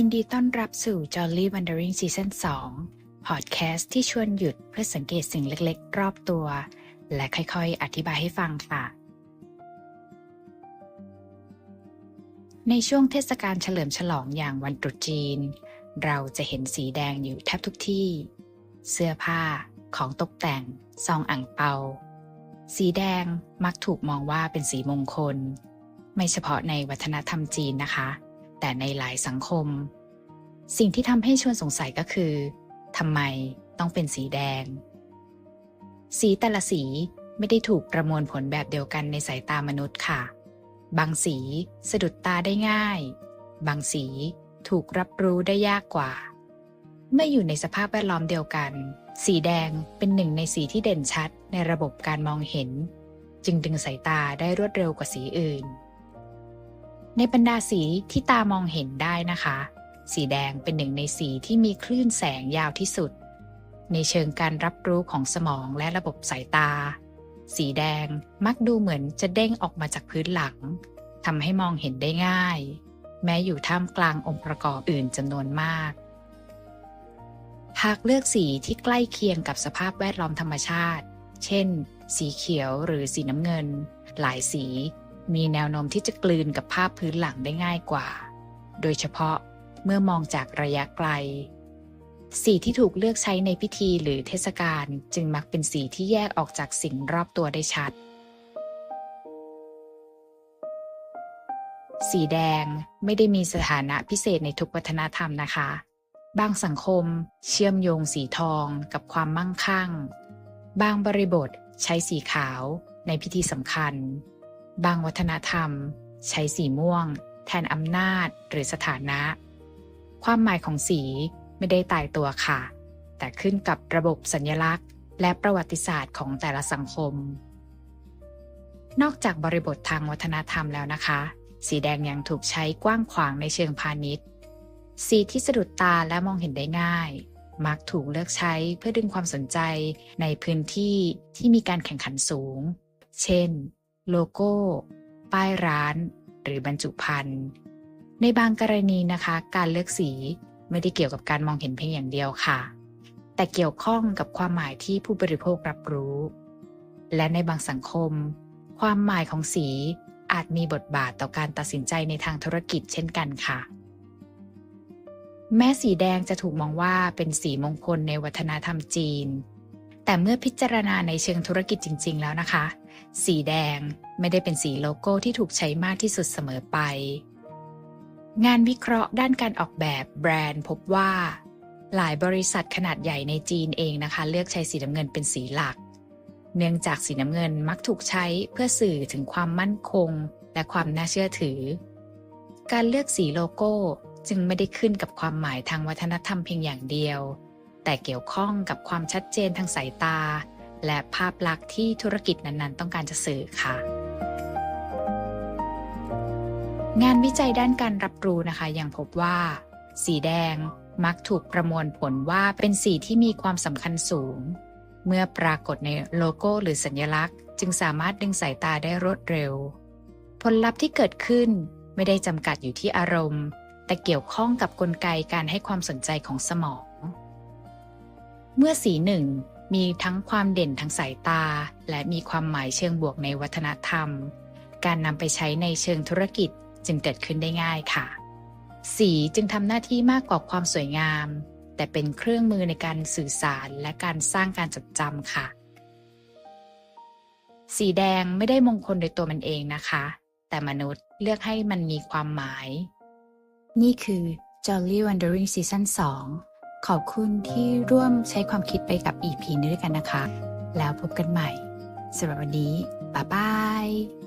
ยินดีต้อนรับสู่ Jolly Wandering Season 2 พอดแคสต์ที่ชวนหยุดเพื่อสังเกตสิ่งเล็กๆ รอบตัว และค่อยๆ อธิบายให้ฟังค่ะ ในช่วงเทศกาลเฉลิมฉลองอย่างวันตรุษจีน เราจะเห็นสีแดงอยู่แทบทุกที่ เสื้อผ้า ของตกแต่ง ซองอ่างเปา สีแดงมักถูกมองว่าเป็นสีมงคล ไม่เฉพาะในวัฒนธรรมจีนนะคะ แต่ในหลายสังคม สิ่งที่ทำให้ชวนสงสัยก็คือทำไมต้องเป็นสีแดง สีแต่ละสีไม่ได้ถูกประมวลผลแบบเดียวกันในสายตามนุษย์ค่ะ บางสีสะดุดตาได้ง่าย บางสีถูกรับรู้ได้ยากกว่า เมื่ออยู่ในสภาพแวดล้อมเดียวกัน สีแดงเป็นหนึ่งในสีที่เด่นชัดในระบบการมองเห็น จึงดึงสายตาได้รวดเร็วกว่าสีอื่น ในบรรดาสีที่ตามองเห็นได้นะคะ สีแดงเป็นหนึ่งในสีที่มีคลื่นแสงยาวที่สุด ในเชิงการรับรู้ของสมองและระบบสายตา สีแดงมักดูเหมือนจะเด้งออกมาจากพื้นหลังทำให้มองเห็นได้ง่าย แม้อยู่ท่ามกลางองค์ประกอบอื่นจำนวนมาก หากเลือกสีที่ใกล้เคียงกับสภาพแวดล้อมธรรมชาติ เช่น สีเขียวหรือสีน้ำเงิน หลายสี มีแนวโน้มที่จะกลืนกับภาพพื้นหลังได้ง่ายกว่า โดยเฉพาะเมื่อมองจากระยะไกล สีที่ถูกเลือกใช้ในพิธีหรือเทศกาลจึงมักเป็นสีที่แยกออกจากสิ่งรอบตัวได้ชัด สีแดงไม่ได้มีสถานะพิเศษในทุกวัฒนธรรมนะคะ บางสังคมเชื่อมโยงสีทองกับความมั่งคั่ง บางบริบทใช้สีขาวในพิธีสำคัญ บางวัฒนธรรม ใช้สีม่วง แทนอำนาจหรือสถานะ ความหมายของสีไม่ได้ตายตัวค่ะ แต่ขึ้นกับระบบสัญลักษณ์ และประวัติศาสตร์ของแต่ละสังคม นอกจากบริบททางวัฒนธรรมแล้วนะคะ สีแดงยังถูกใช้กว้างขวางในเชิงพาณิชย์ สีที่สะดุดตาและมองเห็นได้ง่าย มักถูกเลือกใช้เพื่อดึงความสนใจในพื้นที่ที่มีการแข่งขันสูง เช่น โลโก้ ป้ายร้าน หรือบรรจุภัณฑ์ ในบางกรณีนะคะ การเลือกสีไม่ได้เกี่ยวกับการมองเห็นเพียงอย่างเดียวค่ะ แต่เกี่ยวข้องกับความหมายที่ผู้บริโภครับรู้ และในบางสังคม ความหมายของสีอาจมีบทบาทต่อการตัดสินใจในทางธุรกิจเช่นกันค่ะ แม้สีแดงจะถูกมองว่าเป็นสีมงคลในวัฒนธรรมจีน แต่เมื่อพิจารณาในเชิงธุรกิจจริง ๆ แล้วนะคะ สีแดงไม่ได้เป็นสีโลโก้ที่ถูกใช้มากที่สุดเสมอไป งานวิเคราะห์ด้านการออกแบบแบรนด์พบว่า หลายบริษัทขนาดใหญ่ในจีนเองนะคะ เลือกใช้สีน้ำเงินเป็นสีหลัก เนื่องจากสีน้ำเงินมักถูกใช้เพื่อสื่อถึงความมั่นคง และความน่าเชื่อถือ การเลือกสีโลโก้จึงไม่ได้ขึ้นกับความหมายทางวัฒนธรรมเพียงอย่างเดียว แต่เกี่ยวข้องกับความชัดเจนทางสายตา และภาพลักษณ์ที่ธุรกิจนั้นๆ ต้องการจะสื่อค่ะ งานวิจัยด้านการรับรู้นะคะยังพบว่า สีแดงมักถูกประมวลผลว่าเป็นสีที่มีความสำคัญสูง เมื่อปรากฏในโลโก้หรือสัญลักษณ์ จึงสามารถดึงสายตาได้รวดเร็ว ผลลัพธ์ที่เกิดขึ้นไม่ได้จำกัดอยู่ที่อารมณ์ แต่เกี่ยวข้องกับกลไกการให้ความสนใจของสมอง เมื่อสีหนึ่งมีทั้งความเด่นทางสายตา และมีความหมายเชิงบวกในวัฒนธรรม การนำไปใช้ในเชิงธุรกิจจึงเกิดขึ้นได้ง่ายค่ะ สีจึงทำหน้าที่มากกว่าความสวยงาม แต่เป็นเครื่องมือในการสื่อสารและการสร้างการจดจำค่ะ สีแดงไม่ได้มงคลโดยตัวมันเองนะคะ แต่มนุษย์เลือกให้มันมีความหมาย นี่คือ Jolly Wandering Season 2 ขอบคุณที่ร่วมใช้ความคิดไปกับ EP นี้ด้วยกันนะคะ แล้วพบกันใหม่สำหรับวันนี้บ๊ายบาย